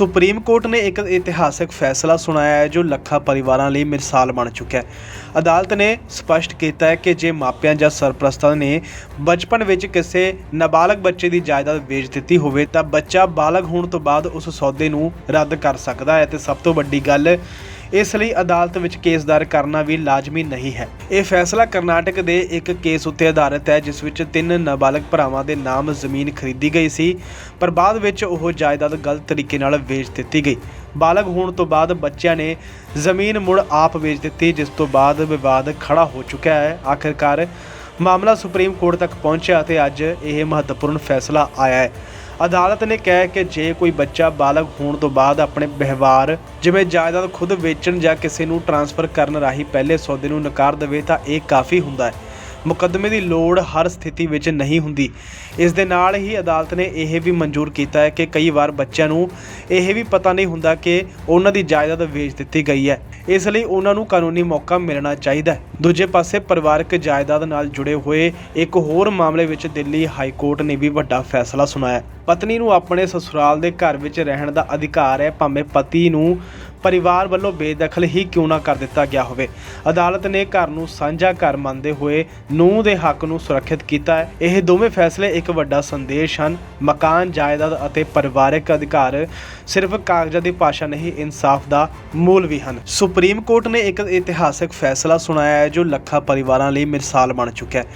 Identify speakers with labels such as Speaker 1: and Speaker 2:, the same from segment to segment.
Speaker 1: Supreme court ਨੇ ਇੱਕ ਇਤਿਹਾਸਕ ਫੈਸਲਾ ਸੁਣਾਇਆ ਹੈ, ਜੋ ਲੱਖਾਂ ਪਰਿਵਾਰਾਂ ਲਈ ਮਿਸਾਲ ਬਣ ਚੁੱਕਿਆ ਹੈ। ਅਦਾਲਤ ਨੇ ਸਪਸ਼ਟ ਕੀਤਾ ਹੈ ਕਿ ਜੇ ਮਾਪਿਆਂ ਜਾਂ ਸਰਪ੍ਰਸਤਾਂ ਨੇ ਬਚਪਨ ਵਿੱਚ ਕਿਸੇ ਨਾਬਾਲਗ ਬੱਚੇ ਦੀ ਜਾਇਦਾਦ ਵੇਚ ਦਿੱਤੀ ਹੋਵੇ, ਤਾਂ ਬੱਚਾ ਬਾਲਗ ਹੋਣ ਤੋਂ ਬਾਅਦ ਉਸ ਸੌਦੇ ਨੂੰ ਰੱਦ ਕਰ ਸਕਦਾ ਹੈ। ਤੇ ਸਭ ਤੋਂ ਵੱਡੀ ਗੱਲ ਇਸ ਲਈ ਅਦਾਲਤ ਵਿੱਚ ਕੇਸ ਦਾਇਰ ਕਰਨਾ ਵੀ ਲਾਜ਼ਮੀ ਨਹੀਂ ਹੈ। ਇਹ ਫੈਸਲਾ ਕਰਨਾਟਕ ਦੇ ਇੱਕ ਕੇਸ ਉੱਤੇ ਆਧਾਰਿਤ ਹੈ, ਜਿਸ ਵਿੱਚ ਤਿੰਨ ਨਾਬਾਲਗ ਭਰਾਵਾਂ ਦੇ ਨਾਮ ਜ਼ਮੀਨ ਖਰੀਦੀ ਗਈ ਸੀ, ਪਰ ਬਾਅਦ ਵਿੱਚ ਉਹ ਜਾਇਦਾਦ ਗਲਤ ਤਰੀਕੇ ਨਾਲ ਵੇਚ ਦਿੱਤੀ ਗਈ। ਬਾਲਗ ਹੋਣ ਤੋਂ ਬਾਅਦ ਬੱਚਿਆਂ ਨੇ ਜ਼ਮੀਨ ਮੁੜ ਆਪ ਵੇਚ ਦਿੱਤੀ, ਜਿਸ ਤੋਂ ਬਾਅਦ ਵਿਵਾਦ ਖੜਾ ਹੋ ਚੁੱਕਿਆ ਹੈ। ਆਖਿਰਕਾਰ ਮਾਮਲਾ ਸੁਪਰੀਮ ਕੋਰਟ ਤੱਕ ਪਹੁੰਚਿਆ ਅਤੇ ਅੱਜ ਇਹ ਮਹੱਤਵਪੂਰਨ ਫੈਸਲਾ ਆਇਆ ਹੈ। ਅਦਾਲਤ ਨੇ ਕਿਹਾ ਕਿ ਜੇ ਕੋਈ ਬੱਚਾ ਬਾਲਗ ਹੋਣ ਤੋਂ ਬਾਅਦ ਆਪਣੇ ਵਿਵਹਾਰ, ਜਿਵੇਂ ਜਾਇਦਾਦ ਖੁਦ ਵੇਚਣ ਜਾਂ ਕਿਸੇ ਨੂੰ ਟ੍ਰਾਂਸਫਰ ਕਰਨ ਰਾਹੀਂ ਪਹਿਲੇ ਸੌਦੇ ਨੂੰ ਨਕਾਰ ਦੇਵੇ ਤਾਂ ਇਹ ਕਾਫੀ ਹੁੰਦਾ ਹੈ। ਮੁਕੱਦਮੇ ਦੀ ਲੋੜ ਹਰ ਸਥਿਤੀ ਵਿੱਚ ਨਹੀਂ ਹੁੰਦੀ। ਇਸ ਦੇ ਨਾਲ ਹੀ ਅਦਾਲਤ ਨੇ ਇਹ ਵੀ ਮਨਜ਼ੂਰ ਕੀਤਾ ਹੈ ਕਿ ਕਈ ਵਾਰ ਬੱਚਿਆਂ ਨੂੰ ਇਹ ਵੀ ਪਤਾ ਨਹੀਂ ਹੁੰਦਾ ਕਿ ਉਹਨਾਂ ਦੀ ਜਾਇਦਾਦ ਵੇਚ ਦਿੱਤੀ ਗਈ ਹੈ। ਇਸ ਲਈ ਉਹਨਾਂ ਨੂੰ ਕਾਨੂੰਨੀ ਮੌਕਾ ਮਿਲਣਾ ਚਾਹੀਦਾ ਹੈ। ਦੂਜੇ ਪਾਸੇ ਪਰਿਵਾਰਕ ਜਾਇਦਾਦ ਨਾਲ ਜੁੜੇ ਹੋਏ ਇੱਕ ਹੋਰ ਮਾਮਲੇ ਵਿੱਚ ਦਿੱਲੀ ਹਾਈ ਕੋਰਟ ਨੇ ਵੀ ਵੱਡਾ ਫੈਸਲਾ ਸੁਣਾਇਆ ਪਤਨੀ ਨੂੰ ਆਪਣੇ ਸਸੁਰਾਲ ਦੇ ਘਰ ਵਿੱਚ ਰਹਿਣ ਦਾ ਅਧਿਕਾਰ ਹੈ। ਭਾਵੇਂ ਪਤੀ ਨੂੰ ਪਰਿਵਾਰ ਵੱਲੋਂ ਬੇਦਖਲ ਹੀ ਕਿਉਂ ਨਾ ਕਰ ਦਿੱਤਾ ਗਿਆ ਹੋਵੇ? ਅਦਾਲਤ ਨੇ ਘਰ ਨੂੰ ਸਾਂਝਾ ਘਰ ਮੰਨਦੇ ਹੋਏ ਨੂੰਹ ਦੇ ਹੱਕ ਨੂੰ ਸੁਰੱਖਿਅਤ ਕੀਤਾ ਹੈ। ਇਹ ਦੋਵੇਂ ਫੈਸਲੇ ਇੱਕ ਵੱਡਾ ਸੰਦੇਸ਼ ਹਨ। ਮਕਾਨ, ਜਾਇਦਾਦ ਅਤੇ ਪਰਿਵਾਰਕ ਅਧਿਕਾਰ ਸਿਰਫ ਕਾਗਜ਼ਾਂ ਦੀ ਭਾਸ਼ਾ ਨਹੀਂ, ਇਨਸਾਫ ਦਾ ਮੂਲ ਵੀ ਹਨ। ਸੁਪਰੀਮ ਕੋਰਟ ਨੇ ਇੱਕ ਇਤਿਹਾਸਕ ਫੈਸਲਾ ਸੁਣਾਇਆ ਹੈ, ਜੋ ਲੱਖਾਂ ਪਰਿਵਾਰਾਂ ਲਈ ਮਿਸਾਲ ਬਣ ਚੁੱਕਿਆ ਹੈ।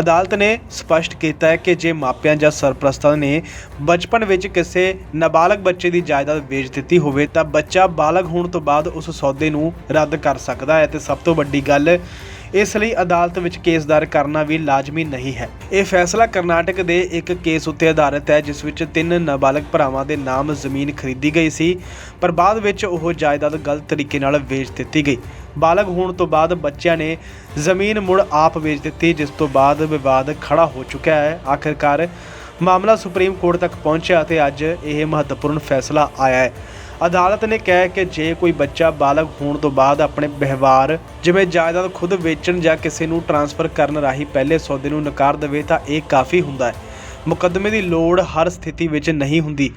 Speaker 1: ਅਦਾਲਤ ਨੇ ਸਪਸ਼ਟ ਕੀਤਾ ਹੈ ਕਿ ਜੇ ਮਾਪਿਆਂ ਜਾਂ ਸਰਪ੍ਰਸਤਾਂ ਨੇ ਬਚਪਨ ਵਿੱਚ ਕਿਸੇ ਨਾਬਾਲਗ ਬੱਚੇ ਦੀ ਜਾਇਦਾਦ ਵੇਚ ਦਿੱਤੀ ਹੋਵੇ, ਤਾਂ ਬੱਚਾ ਬਾਲਗ ਹੋਣ ਤੋਂ ਬਾਅਦ ਉਸ ਸੌਦੇ ਨੂੰ ਰੱਦ ਕਰ ਸਕਦਾ ਹੈ ਤੇ ਸਭ ਤੋਂ ਵੱਡੀ ਗੱਲ, ਇਸ ਲਈ ਅਦਾਲਤ ਵਿੱਚ ਕੇਸ ਦਾਇਰ ਕਰਨਾ ਵੀ ਲਾਜ਼ਮੀ ਨਹੀਂ ਹੈ। ਇਹ ਫੈਸਲਾ ਕਰਨਾਟਕ ਦੇ ਇੱਕ ਕੇਸ ਉੱਤੇ ਆਧਾਰਿਤ ਹੈ, ਜਿਸ ਵਿੱਚ ਤਿੰਨ ਨਾਬਾਲਗ ਭਰਾਵਾਂ ਦੇ ਨਾਮ ਜ਼ਮੀਨ ਖਰੀਦੀ ਗਈ ਸੀ, ਪਰ ਬਾਅਦ ਵਿੱਚ ਉਹ ਜਾਇਦਾਦ ਗਲਤ ਤਰੀਕੇ ਨਾਲ ਵੇਚ ਦਿੱਤੀ ਗਈ। ਬਾਲਗ ਹੋਣ ਤੋਂ ਬਾਅਦ ਬੱਚਿਆਂ ਨੇ ਜ਼ਮੀਨ ਮੁੜ ਆਪ ਵੇਚ ਦਿੱਤੀ, ਜਿਸ ਤੋਂ ਬਾਅਦ ਵਿਵਾਦ ਖੜਾ ਹੋ ਚੁੱਕਿਆ ਹੈ। ਆਖਿਰਕਾਰ ਮਾਮਲਾ ਸੁਪਰੀਮ ਕੋਰਟ ਤੱਕ ਪਹੁੰਚਿਆ ਅਤੇ ਅੱਜ ਇਹ ਮਹੱਤਵਪੂਰਨ ਫੈਸਲਾ ਆਇਆ ਹੈ। ਅਦਾਲਤ ਨੇ ਕਿਹਾ ਕਿ ਜੇ ਕੋਈ ਬੱਚਾ ਬਾਲਗ ਹੋਣ ਤੋਂ ਬਾਅਦ ਆਪਣੇ ਵਿਵਹਾਰ, ਜਿਵੇਂ ਜਾਇਦਾਦ ਖੁਦ ਵੇਚਣ ਜਾਂ ਕਿਸੇ ਨੂੰ ਟ੍ਰਾਂਸਫਰ ਕਰਨ ਰਾਹੀਂ ਪਹਿਲੇ ਸੌਦੇ ਨੂੰ ਨਕਾਰ ਦੇਵੇ ਤਾਂ ਇਹ ਕਾਫੀ ਹੁੰਦਾ ਹੈ। ਮੁਕੱਦਮੇ ਦੀ ਲੋੜ ਹਰ ਸਥਿਤੀ ਵਿੱਚ ਨਹੀਂ ਹੁੰਦੀ।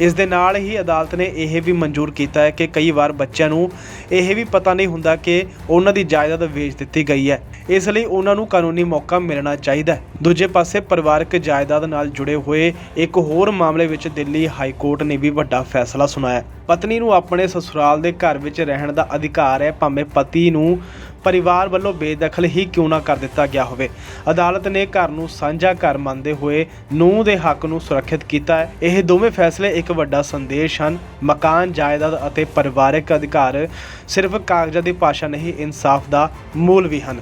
Speaker 1: ਇਸ ਦੇ ਨਾਲ ਹੀ ਅਦਾਲਤ ਨੇ ਇਹ ਵੀ ਮਨਜ਼ੂਰ ਕੀਤਾ ਹੈ ਕਿ ਕਈ ਵਾਰ ਬੱਚਿਆਂ ਨੂੰ ਇਹ ਵੀ ਪਤਾ ਨਹੀਂ ਹੁੰਦਾ ਕਿ ਉਹਨਾਂ ਦੀ ਜਾਇਦਾਦ ਵੇਚ ਦਿੱਤੀ ਗਈ ਹੈ। ਇਸ ਲਈ ਉਹਨਾਂ ਨੂੰ ਕਾਨੂੰਨੀ ਮੌਕਾ ਮਿਲਣਾ ਚਾਹੀਦਾ ਹੈ। ਦੂਜੇ ਪਾਸੇ ਪਰਿਵਾਰਕ ਜਾਇਦਾਦ ਨਾਲ ਜੁੜੇ ਹੋਏ ਇੱਕ ਹੋਰ ਮਾਮਲੇ ਵਿੱਚ ਦਿੱਲੀ ਹਾਈ ਕੋਰਟ ਨੇ ਵੀ ਵੱਡਾ ਫੈਸਲਾ ਸੁਣਾਇਆ ਪਤਨੀ ਨੂੰ ਆਪਣੇ ਸਸੁਰਾਲ ਦੇ ਘਰ ਵਿੱਚ ਰਹਿਣ ਦਾ ਅਧਿਕਾਰ ਹੈ। ਭਾਵੇਂ ਪਤੀ ਨੂੰ ਪਰਿਵਾਰ ਵੱਲੋਂ ਬੇਦਖਲ ਹੀ ਕਿਉਂ ਨਾ ਕਰ ਦਿੱਤਾ ਗਿਆ ਹੋਵੇ? ਅਦਾਲਤ ਨੇ ਘਰ ਨੂੰ ਸਾਂਝਾ ਘਰ ਮੰਨਦੇ ਹੋਏ ਨੂੰਹ ਦੇ ਹੱਕ ਨੂੰ ਸੁਰੱਖਿਅਤ ਕੀਤਾ ਹੈ। ਇਹ ਦੋਵੇਂ ਫੈਸਲੇ ਇੱਕ ਵੱਡਾ ਸੰਦੇਸ਼ ਹਨ। ਮਕਾਨ, ਜਾਇਦਾਦ ਅਤੇ ਪਰਿਵਾਰਕ ਅਧਿਕਾਰ ਸਿਰਫ ਕਾਗਜ਼ਾਂ ਦੀ ਭਾਸ਼ਾ ਨਹੀਂ, ਇਨਸਾਫ ਦਾ ਮੂਲ ਵੀ ਹਨ।